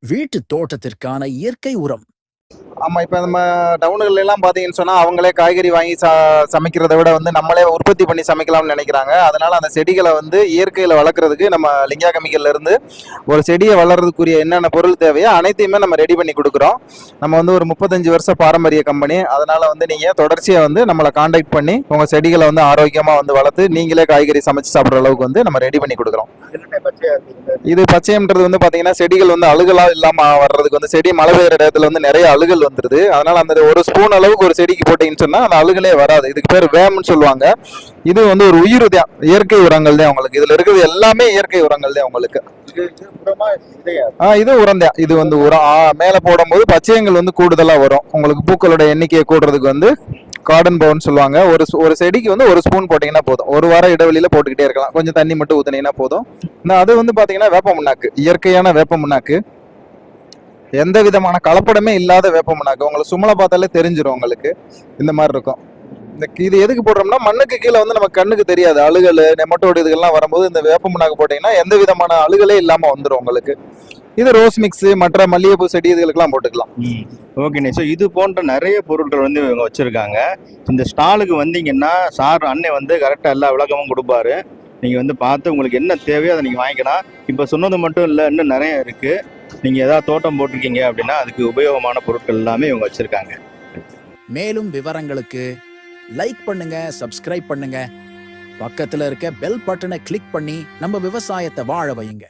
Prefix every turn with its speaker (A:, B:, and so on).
A: வீட்டு தோட்டத்திற்கான இயற்கை உரம்.
B: ஆமா இப்ப நம்ம டவுனுகள் எல்லாம் பாத்தீங்கன்னு சொன்னா அவங்களே காய்கறி வாங்கி சா சமைக்கிறத விட வந்து நம்மளே உற்பத்தி பண்ணி சமைக்கலாம்னு நினைக்கிறாங்க. அதனால அந்த செடிகளை வந்து இயற்கையில வளர்க்குறதுக்கு நம்ம லிங்கா கெமிக்கல்ல இருந்து ஒரு செடியை வளர்றதுக்குரிய என்னென்ன பொருள் தேவையோ அனைத்தையுமே நம்ம ரெடி பண்ணி கொடுக்குறோம். நம்ம வந்து ஒரு முப்பத்தஞ்சு வருஷம் பாரம்பரிய கம்பெனி அதனால வந்து நீங்க தொடர்ச்சியா வந்து நம்மளை காண்டாக்ட் பண்ணி உங்க செடிகளை வந்து ஆரோக்கியமா வந்து வளர்த்து நீங்களே காய்கறி சமைச்சு சாப்பிடுற அளவுக்கு வந்து நம்ம ரெடி பண்ணி கொடுக்குறோம். இது பச்சையம்ன்றது வந்து பாத்தீங்கன்னா செடிகள் வந்து அழுகலாக இல்லாம வர்றதுக்கு வந்து செடி மழை பெய்யுற இடத்துல வந்து நிறைய அழுகல் வந்துருது அதனால அந்த ஒரு ஸ்பூன் அளவுக்கு ஒரு செடிக்கு போட்டீங்கன்னு சொன்னா அந்த அழுகலே வராது. இதுக்கு பேர் வேம்னு சொல்லுவாங்க. இது வந்து ஒரு உயிர் தான் இயற்கை உரங்கள் தான் உங்களுக்கு. இதுல இருக்கிறது எல்லாமே இயற்கை உரங்கள் தான் உங்களுக்கு. ஆ இது உரம் தான். இது வந்து உரம். மேல போடும்போது பச்சையங்கள் வந்து கூடுதலா வரும். உங்களுக்கு பூக்களோட எண்ணிக்கையை கூடுறதுக்கு வந்து கார்டன் பவுன் சொல்லுவாங்க. ஒரு ஒரு செடிக்கு வந்து ஒரு ஸ்பூன் போட்டீங்கன்னா போதும். ஒரு வாரம் இடைவெளியில போட்டுக்கிட்டே இருக்கலாம். கொஞ்சம் தண்ணி மட்டும் ஊத்துனீங்கன்னா போதும். அது வந்து பாத்தீங்கன்னா வேப்ப முன்னாக்கு இயற்கையான வேப்ப முன்னாக்கு எந்த விதமான கலப்படமே இல்லாத வேப்ப உங்களை சுமலை பார்த்தாலே தெரிஞ்சிடும் உங்களுக்கு. இந்த மாதிரி இருக்கும். இந்த இது எதுக்கு போடுறோம்னா மண்ணுக்கு கீழே வந்து நம்ம கண்ணுக்கு தெரியாது. அழுகல் நெமட்டோடு இதுகள்லாம் வரும்போது இந்த வேப்பமண்ணாக்கு போட்டிங்கன்னா எந்த விதமான அழுகலே இல்லாமல் வந்துடும் உங்களுக்கு. இது ரோஸ் மிக்ஸ் மற்ற மல்லிகைப்பூ செடி இதுகளுக்கெல்லாம் போட்டுக்கலாம்.
C: ஓகேண்ணே ஸோ இது போன்ற நிறைய பொருட்கள் வந்து இவங்க வச்சுருக்காங்க. இந்த ஸ்டாலுக்கு வந்தீங்கன்னா சார் அண்ணன் வந்து கரெக்டாக எல்லா விளக்கமும் கொடுப்பாரு. நீங்கள் வந்து பார்த்து உங்களுக்கு என்ன தேவையோ அதை நீங்கள் வாங்கிக்கலாம். இப்போ சொன்னது மட்டும் இல்லை இன்னும் நிறைய இருக்குது நீங்கள் ஏதாவது தோட்டம் போட்டிருக்கீங்க அப்படின்னா அதுக்கு உபயோகமான பொருட்கள் எல்லாமே இவங்க வச்சுருக்காங்க.
A: மேலும் விவரங்களுக்கு லைக் பண்ணுங்க சப்ஸ்கிரைப் பண்ணுங்க. பக்கத்தில் இருக்க பெல் பட்டனை கிளிக் பண்ணி நம்ம விவசாயத்தை வாழ வையுங்க.